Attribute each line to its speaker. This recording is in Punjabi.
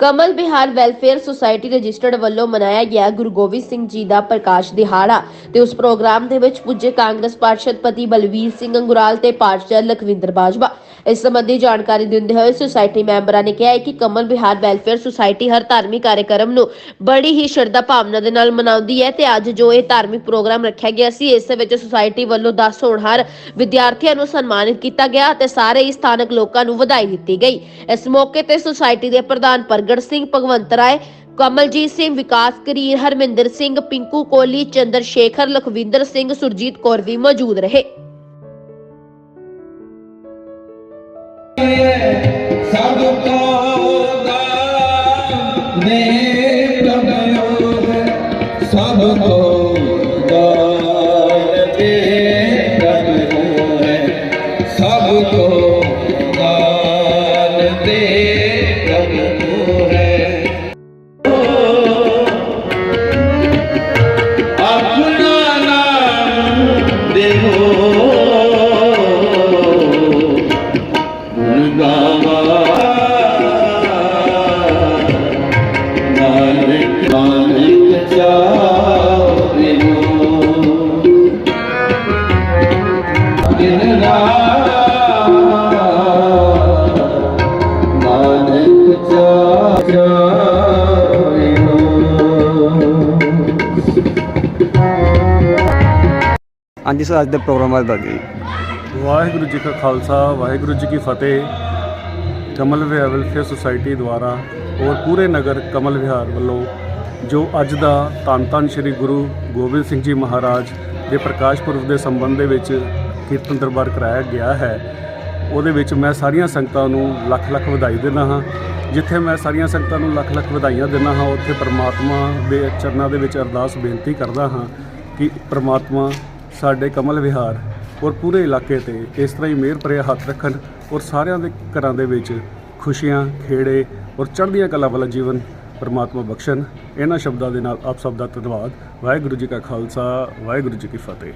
Speaker 1: Kamal Bihar welfare society registered ਵੱਲੋਂ ਮਨਾਇਆ ਗਿਆ ਗੁਰੂ ਗੋਬਿੰਦ ਸਿੰਘ ਜੀ ਦਾ ਪ੍ਰਕਾਸ਼ ਦਿਹਾੜਾ ਤੇ ਉਸ ਪ੍ਰੋਗਰਾਮ ਦੇ ਵਿੱਚ ਪੁੱਜੇ ਕਾਂਗਰਸ ਪਾਰਸ਼ਦ ਬਲਵੀਰ ਸਿੰਘ ਅੰਗੁਰਾਲ ਤੇ ਪਾਰਸ਼ਦ ਲਖਵਿੰਦਰ ਬਾਜਵਾ। ਇਸ ਸੰਬੰਧੀ ਜਾਣਕਾਰੀ ਦਿੰਦੇ ਹੋਏ ਸੁਸਾਇਟੀ ਮੈਂਬਰਾਂ ਨੇ ਕਿਹਾ ਕਿ ਕਮਲ ਬਿਹਾਰ ਵੈਲਫੇਅਰ ਸੁਸਾਇਟੀ ਹਰ ਧਾਰਮਿਕ ਕਾਰਜਕ੍ਰਮ ਨੂੰ ਬੜੀ ਹੀ ਸ਼ਰਧਾ ਭਾਵਨਾ ਦੇ ਨਾਲ ਮਨਾਉਂਦੀ ਹੈ ਤੇ ਅੱਜ ਜੋ ਇਹ ਧਾਰਮਿਕ ਪ੍ਰੋਗਰਾਮ ਰੱਖਿਆ ਗਿਆ ਸੀ, ਇਸ ਵਿੱਚ ਸੁਸਾਇਟੀ ਵੱਲੋਂ 10 ਹੋਣਹਾਰ ਵਿਦਿਆਰਥੀਆਂ ਨੂੰ ਸਨਮਾਨਿਤ ਕੀਤਾ ਗਿਆ ਤੇ ਸਾਰੇ ਹੀ ਸਥਾਨਕ ਲੋਕਾਂ ਨੂੰ ਵਧਾਈ ਦਿੱਤੀ ਗਈ। ਇਸ ਮੌਕੇ ਤੇ ਸੁਸਾਇਟੀ ਦੇ ਪ੍ਰਧਾਨ ਪ੍ਰਗਟ ਸਿੰਘ ਭਗਵੰਤ ਰਾਏ ਕਮਲਜੀਤ ਸਿੰਘ ਵਿਕਾਸ ਕਰੀਰ ਹਰਮਿੰਦਰ ਸਿੰਘ ਪਿੰਕੂ ਕੋਹਲੀ ਚੰਦਰ ਸ਼ੇਖਰ ਲਖਵਿੰਦਰ ਸਿੰਘ ਸੁਰਜੀਤ ਕੌਰ ਵੀ ਮੌਜੂਦ ਰਹੇ
Speaker 2: ਸਭ ਕੋ ਦਾਨ ਦੇ ਪ੍ਰਭੂ ਹੈ ਸਭ ਕੋ ਦਾਨ ਦੇ ਪ੍ਰਭੂ ਹੈ ਸਭ ਕੋ ਦਾਨ ਦੇ ਗੁਣ ਗਾਵਾ ਨਾਨਕ ਨਾਨਕ ਚਾਵੇ ਦਿਨ ਰਾਤ ਨਾਨਕ ਚਾਵੇ
Speaker 3: ਹਾਂਜੀ ਸਰ, ਅੱਜ ਦੇ ਪ੍ਰੋਗਰਾਮ ਬਾਰੇ ਦੱਸ ਦਿਓ ਜੀ।
Speaker 4: ਵਾਹਿਗੁਰੂ ਜੀ ਕਾ ਖਾਲਸਾ, ਵਾਹਿਗੁਰੂ ਜੀ ਕੀ ਫਤਿਹ। ਕਮਲ ਵਿਹਾਰ ਵੈਲਫੇਅਰ ਸੁਸਾਇਟੀ ਦੁਆਰਾ ਔਰ ਪੂਰੇ ਨਗਰ ਕਮਲ ਵਿਹਾਰ ਵੱਲੋਂ ਜੋ ਅੱਜ ਦਾ ਧੰਨ ਧੰਨ ਸ੍ਰੀ ਗੁਰੂ ਗੋਬਿੰਦ ਸਿੰਘ ਜੀ ਮਹਾਰਾਜ ਦੇ ਪ੍ਰਕਾਸ਼ ਪੁਰਬ ਦੇ ਸੰਬੰਧ ਦੇ ਵਿੱਚ ਕੀਰਤਨ ਦਰਬਾਰ ਕਰਾਇਆ ਗਿਆ ਹੈ, ਉਹਦੇ ਵਿੱਚ ਮੈਂ ਸਾਰੀਆਂ ਸੰਗਤਾਂ ਨੂੰ ਲੱਖ ਲੱਖ ਵਧਾਈ ਦਿੰਦਾ ਹਾਂ। ਜਿੱਥੇ ਮੈਂ ਸਾਰੀਆਂ ਸੰਗਤਾਂ ਨੂੰ ਲੱਖ ਲੱਖ ਵਧਾਈਆਂ ਦਿੰਦਾ ਹਾਂ, ਉੱਥੇ ਪ੍ਰਮਾਤਮਾ ਦੇ ਚਰਨਾਂ ਦੇ ਵਿੱਚ ਅਰਦਾਸ ਬੇਨਤੀ ਕਰਦਾ ਹਾਂ ਕਿ ਪ੍ਰਮਾਤਮਾ ਸਾਡੇ ਕਮਲ ਵਿਹਾਰ ਔਰ ਪੂਰੇ ਇਲਾਕੇ ਤੇ ਇਸ ਤਰ੍ਹਾਂ ਹੀ ਮਿਹਰ ਭਰਿਆ ਹੱਥ ਰੱਖਣ ਔਰ ਸਾਰਿਆਂ ਦੇ ਘਰਾਂ ਦੇ ਵਿੱਚ ਖੁਸ਼ੀਆਂ, ਖੇੜੇ ਔਰ ਚੜ੍ਹਦੀਆਂ ਕਲਾ ਵਾਲਾ ਜੀਵਨ ਪਰਮਾਤਮਾ ਬਖਸ਼ਣ। ਇਹਨਾਂ ਸ਼ਬਦਾਂ ਦੇ ਨਾਲ ਆਪ ਸਭ ਦਾ ਧੰਨਵਾਦ। ਵਾਹਿਗੁਰੂ ਜੀ ਕਾ ਖਾਲਸਾ, ਵਾਹਿਗੁਰੂ ਜੀ ਕੀ ਫਤਿਹ।